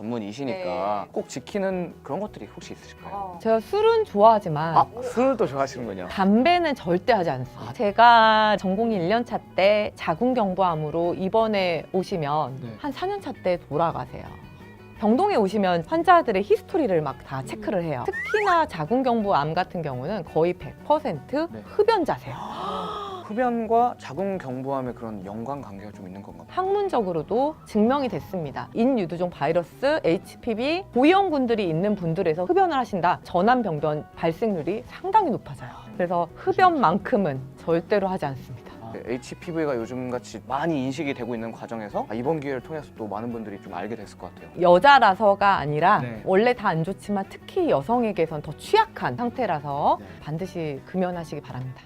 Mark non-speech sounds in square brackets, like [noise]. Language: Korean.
전문이시니까 네. 꼭 지키는 그런 것들이 혹시 있으실까요? 제가 술은 좋아하지만 아, 술을 또 좋아하시는군요. 담배는 절대 하지 않습니다. 제가 전공이 1년차 때 자궁경부암으로 입원에 오시면 네. 한 4년차 때 돌아가세요. 병동에 오시면 환자들의 히스토리를 막 다 체크를 해요. 특히나 자궁경부암 같은 경우는 거의 100% 네. 흡연자세요. [gasps] 흡연과 자궁경부암의 그런 연관 관계가 좀 있는 건가요? 학문적으로도 증명이 됐습니다. 인유두종 바이러스, HPV 고위험군들이 있는 분들에서 흡연을 하신다. 전암 병변 발생률이 상당히 높아져요. 그래서 흡연만큼은 절대로 하지 않습니다. HPV가 요즘 같이 많이 인식이 되고 있는 과정에서 아, 이번 기회를 통해서 또 많은 분들이 좀 알게 됐을 것 같아요. 여자라서가 아니라 네. 원래 다 안 좋지만 특히 여성에게선 더 취약한 상태라서 네. 반드시 금연하시기 바랍니다.